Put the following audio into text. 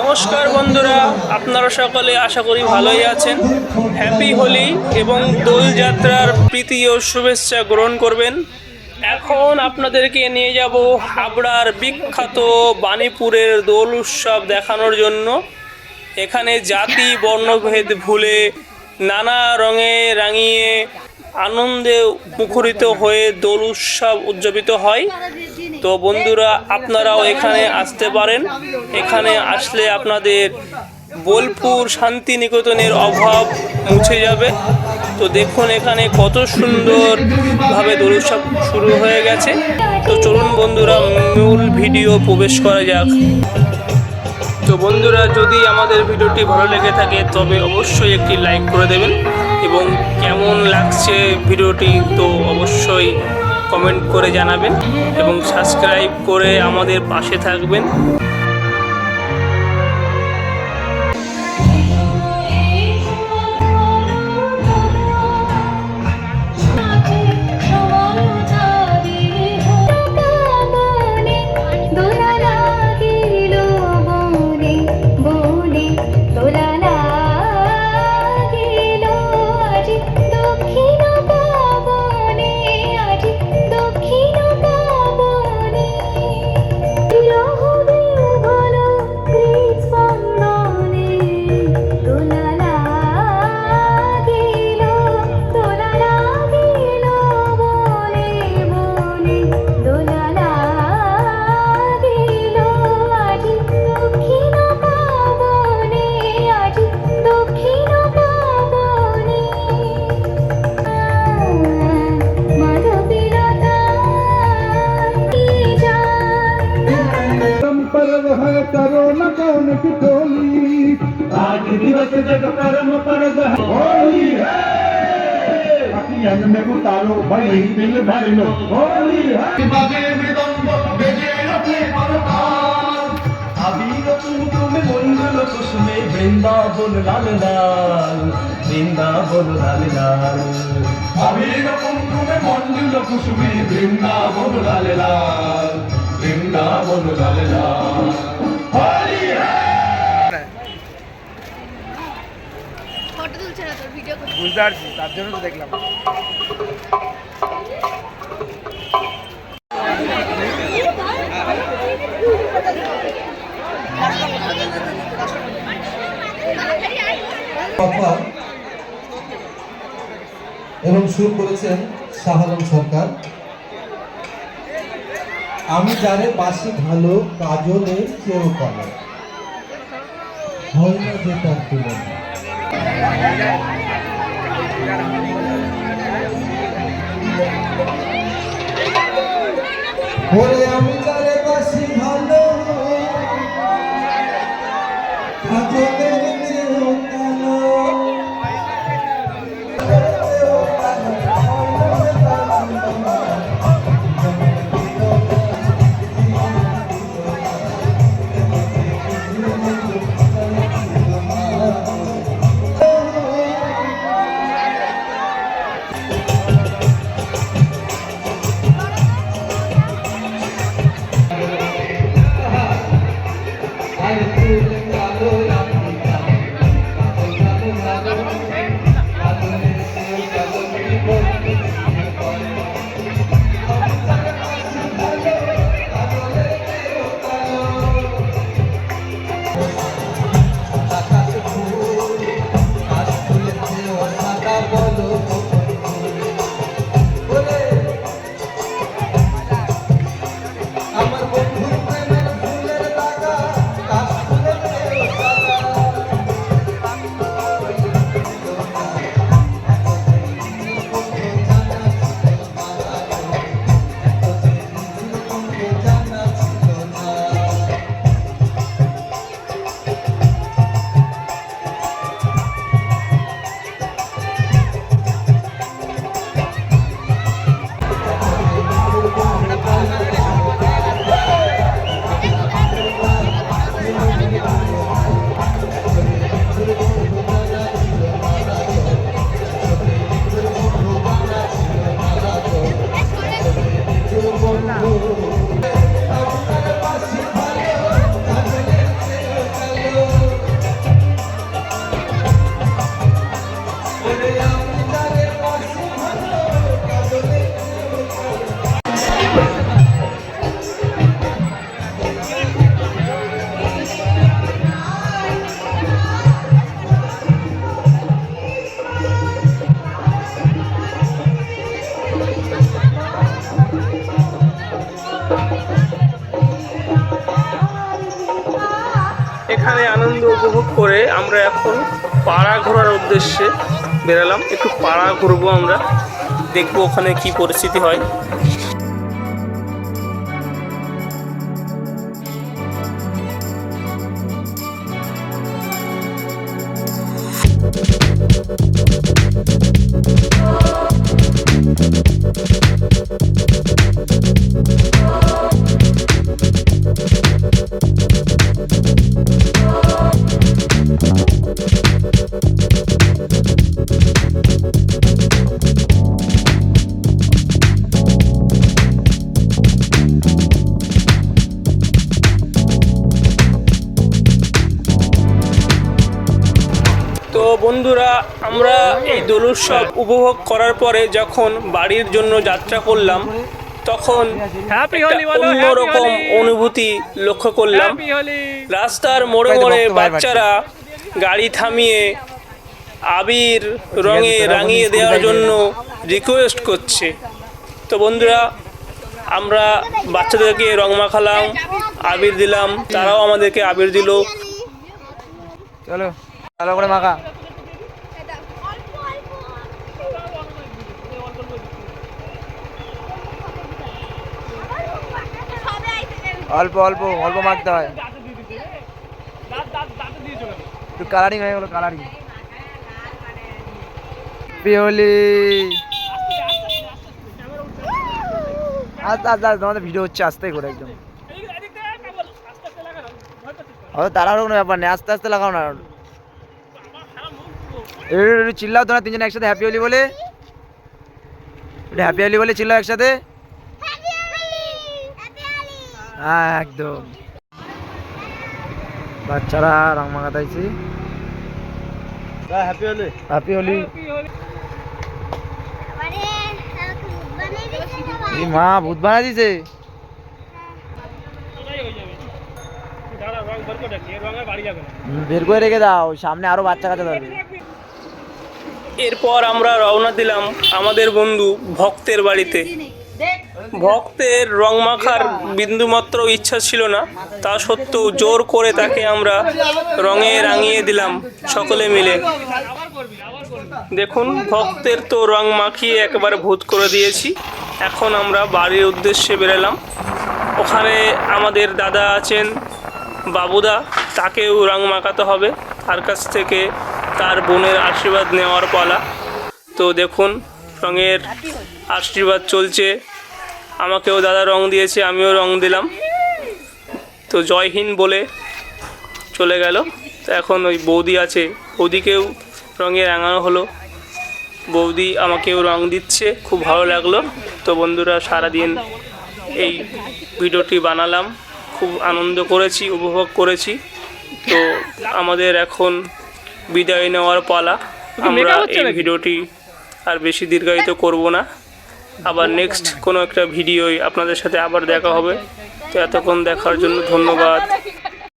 নমস্কার বন্ধুরা, আপনারা সকলে আশা করি ভালোই আছেন। হ্যাপি হোলি এবং দোলযাত্রার প্রীতি ও শুভেচ্ছা গ্রহণ করবেন। এখন আপনাদেরকে নিয়ে যাব হাবড়ার বিখ্যাত বাণীপুরের দোল উৎসব দেখানোর জন্য। এখানে জাতি বর্ণভেদ ভুলে নানা রঙে রাঙিয়ে আনন্দে মুখরিত হয়ে দোল উৎসব উদযাপিত হয়। তো বন্ধুরা, আপনারাও এখানে আসতে পারেন। এখানে আসলে আপনাদের বোলপুর শান্তিনিকেতনের অভাব মুছে যাবে। তো দেখুন এখানে কত সুন্দরভাবে দোল উৎসব শুরু হয়ে গেছে। তো চলুন বন্ধুরা, মূল ভিডিও প্রবেশ করা যাক। তো বন্ধুরা, যদি আমাদের ভিডিওটি ভালো লেগে থাকে, তবে অবশ্যই একটি লাইক করে দেবেন। এবং কেমন লাগছে ভিডিওটি, তো অবশ্যই কমেন্ট করে জানাবেন এবং সাবস্ক্রাইব করে আমাদের পাশে থাকবেন। परम पर्व है करो न कौन की टोली आज दिवस जग परम पर्व है होली है अखियन में उतारो भली दिल भर लो होली है बाजे मृदंग बेजे रखे परताल আবির কুমকুমে মঙ্গল কুসুমে বৃন্দাবন লাল লাল বৃন্দাবন লাল লাল আবির কুমকুমে মঞ্জুল কুসুমে বৃন্দাবন লাল লাল বৃন্দাবন লাল লাল ফটো তুলছে না তোর ভিডিও করছে। বুঝতে পারছি তার জন্য তো দেখলাম। কথা এবং শুরু করেছেন শাহালম সরকার। আমি জানে বাসি ভালো কাজলে কেউ করে হয় না যে তার তুলনা আমি এখানে আনন্দ উপভোগ করে আমরা এখন পাড়া ঘোরার উদ্দেশ্যে বেরালাম। একটু পাড়া ঘুরবো আমরা, দেখব ওখানে কি পরিস্থিতি হয়। বন্ধুরা আমরা এই দোল উৎসব উপভোগ করার পরে যখন বাড়ির জন্য যাত্রা করলাম তখন অন্যরকম অনুভূতি লক্ষ্য করলাম। রাস্তার মোড়ে মোড়ে বাচ্চারা গাড়ি থামিয়ে আবির রঙে রাঙিয়ে দেওয়ার জন্য রিকোয়েস্ট করছে। তো বন্ধুরা আমরা বাচ্চাদেরকে রং মাখালাম আবির দিলাম তারাও আমাদেরকে আবির দিল। চলো ভালো করে মাখা অল্প অল্প সবে আইতে গেল অল্প অল্প অল্প মাখতে হয় একটু কালারিং হয়ে গেলো কালারিং পিওলি আস্তে আস্তে আস্তে তোমাদের ভিডিও হচ্ছে আস্তে করে একদম ও তাড়াহুড়ো কোনো ব্যাপার নেই আস্তে আস্তে লাগাও না চিল্লাও তোমরা তিনজন একসাথে হ্যাপি হলি বলে হ্যাপি হলি বলে চিল্লাও একসাথে হ্যাঁ একদম। বাচ্চারা রং মাখাতাইছি হ্যাপি হলি হ্যাপি হলি মানে এই মা ভূত বানা দিছে বের করে রেখে দাও সামনে আরও বাচ্চা কাচ্চা ধরবে। এরপর আমরা রওনা দিলাম আমাদের বন্ধু ভক্তের বাড়িতে। ভক্তের রং মাখার বিন্দুমাত্র ইচ্ছা ছিল না। তা সত্ত্বেও জোর করে তাকে আমরা রঙে রাঙিয়ে দিলাম সকলে মিলে। দেখুন, ভক্তের তো রং মাখিয়ে একেবারে ভূত করে দিয়েছি। এখন আমরা বাড়ির উদ্দেশ্যে বেরোলাম। ওখানে আমাদের দাদা আছেন, বাবুদা, তাকেও রং মাখাতে হবে। তার কাছ থেকে তার বোনের আশীর্বাদ নেওয়ার পালা। তো দেখুন রঙের আশীর্বাদ চলছে। আমাকেও দাদা রং দিয়েছে আমিও রং দিলাম। তো জয়হীন বলে চলে গেল। তো এখন ওই বৌদি আছে বৌদিকেও রঙে রাঙানো হলো। বৌদি আমাকেও রং দিচ্ছে খুব ভালো লাগল। তো বন্ধুরা সারাদিন এই ভিডিওটি বানালাম। খুব আনন্দ করেছি উপভোগ করেছি। তো আমাদের এখন বিদায় নেওয়ার পালা। আমরা এই ভিডিওটি আর বেশি দীর্ঘায়িত করব না। আবার নেক্সট কোনো একটা ভিডিওই আপনাদের সাথে আবার দেখা হবে। তো এতক্ষণ দেখার জন্য ধন্যবাদ।